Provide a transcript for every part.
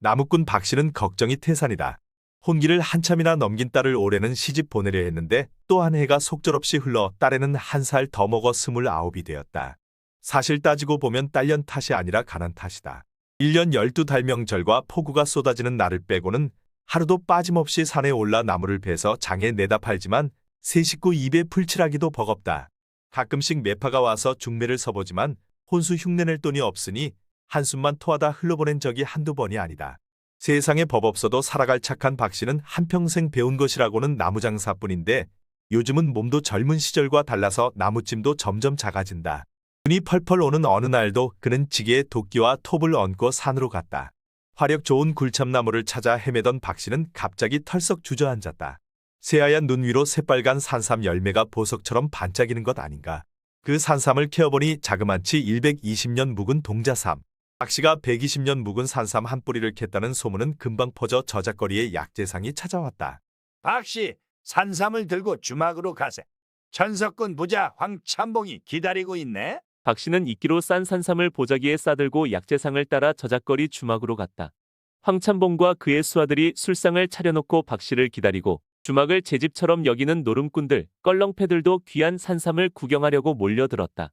나무꾼 박 씨는 걱정이 태산이다. 혼기를 한참이나 넘긴 딸을 올해는 시집 보내려 했는데 또 한 해가 속절없이 흘러 딸에는 한 살 더 먹어 스물아홉이 되었다. 사실 따지고 보면 딸년 탓이 아니라 가난 탓이다. 1년 12달 명절과 폭우가 쏟아지는 날을 빼고는 하루도 빠짐없이 산에 올라 나무를 베서 장에 내다 팔지만 새 식구 입에 풀칠하기도 버겁다. 가끔씩 매파가 와서 중매를 서보지만 혼수 흉내낼 돈이 없으니 한숨만 토하다 흘러보낸 적이 한두 번이 아니다. 세상에 법 없어도 살아갈 착한 박 씨는 한평생 배운 것이라고는 나무장사뿐인데 요즘은 몸도 젊은 시절과 달라서 나무찜도 점점 작아진다. 눈이 펄펄 오는 어느 날도 그는 지게에 도끼와 톱을 얹고 산으로 갔다. 화력 좋은 굴참나무를 찾아 헤매던 박 씨는 갑자기 털썩 주저앉았다. 새하얀 눈 위로 새빨간 산삼 열매가 보석처럼 반짝이는 것 아닌가. 그 산삼을 캐어보니 자그만치 120년 묵은 동자삼. 박 씨가 120년 묵은 산삼 한 뿌리를 캤다는 소문은 금방 퍼져 저작거리에 약재상이 찾아왔다. 박씨 산삼을 들고 주막으로 가세. 천석군 부자 황참봉이 기다리고 있네. 박 씨는 이끼로 싼 산삼을 보자기에 싸들고 약재상을 따라 저작거리 주막으로 갔다. 황참봉과 그의 수하들이 술상을 차려놓고 박 씨를 기다리고 주막을 제 집처럼 여기는 노름꾼들, 껄렁패들도 귀한 산삼을 구경하려고 몰려들었다.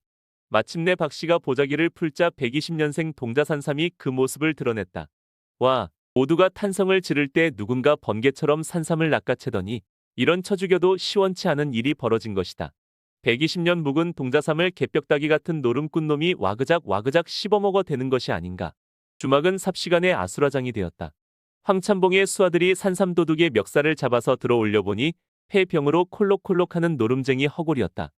마침내 박 씨가 보자기를 풀자 120년생 동자산삼이 그 모습을 드러냈다. 와, 모두가 탄성을 지를 때 누군가 번개처럼 산삼을 낚아채더니 이런 쳐죽여도 시원치 않은 일이 벌어진 것이다. 120년 묵은 동자삼을 개벽다기 같은 노름꾼 놈이 와그작 와그작 씹어먹어 대는 것이 아닌가. 주막은 삽시간에 아수라장이 되었다. 황참봉의 수하들이 산삼도둑의 멱살을 잡아서 들어 올려보니 폐병으로 콜록콜록하는 노름쟁이 허골이었다.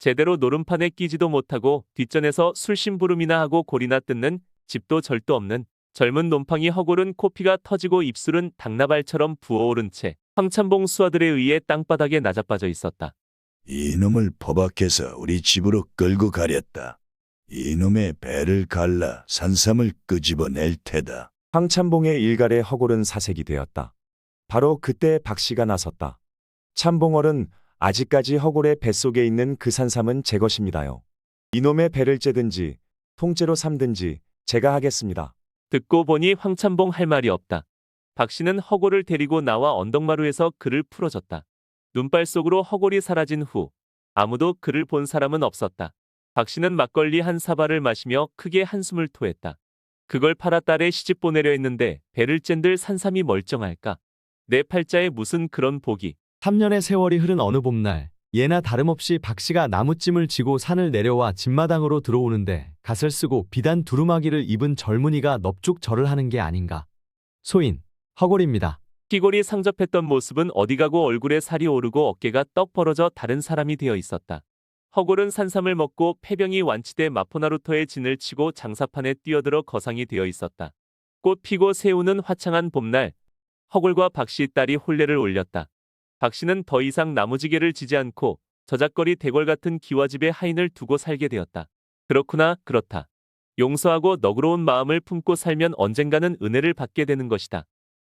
제대로 노름판에 끼지도 못하고 뒷전에서 술심부름이나 하고 골이나 뜯는 집도 절도 없는 젊은 놈팡이 허골은 코피가 터지고 입술은 당나발처럼 부어오른 채 황참봉 수하들에 의해 땅바닥에 낮아빠져 있었다. 이놈을 포박해서 우리 집으로 끌고 가렸다. 이놈의 배를 갈라 산삼을 끄집어낼 테다. 황참봉의 일갈에 허골은 사색이 되었다. 바로 그때 박 씨가 나섰다. 참봉얼은 아직까지 허골의 뱃속에 있는 그 산삼은 제 것입니다요. 이놈의 배를 째든지 통째로 삼든지 제가 하겠습니다. 듣고 보니 황참봉 할 말이 없다. 박 씨는 허골을 데리고 나와 언덕마루에서 그를 풀어줬다. 눈발 속으로 허골이 사라진 후 아무도 그를 본 사람은 없었다. 박 씨는 막걸리 한 사발을 마시며 크게 한숨을 토했다. 그걸 팔아 딸에 시집 보내려 했는데 배를 쨘들 산삼이 멀쩡할까? 내 팔자에 무슨 그런 복이. 3년의 세월이 흐른 어느 봄날 예나 다름없이 박씨가 나무찜을 지고 산을 내려와 집마당으로 들어오는데 갓을 쓰고 비단 두루마기를 입은 젊은이가 넙죽 절을 하는 게 아닌가. 소인, 허골입니다. 끼골이 상접했던 모습은 어디 가고 얼굴에 살이 오르고 어깨가 떡 벌어져 다른 사람이 되어 있었다. 허골은 산삼을 먹고 폐병이 완치돼 마포나루터에 진을 치고 장사판에 뛰어들어 거상이 되어 있었다. 꽃 피고 새우는 화창한 봄날 허골과 박씨 딸이 혼례를 올렸다. 박 씨는 더 이상 나무지게를 지지 않고 저작거리 대궐 같은 기와집에 하인을 두고 살게 되었다. 그렇구나 그렇다. 용서하고 너그러운 마음을 품고 살면 언젠가는 은혜를 받게 되는 것이다.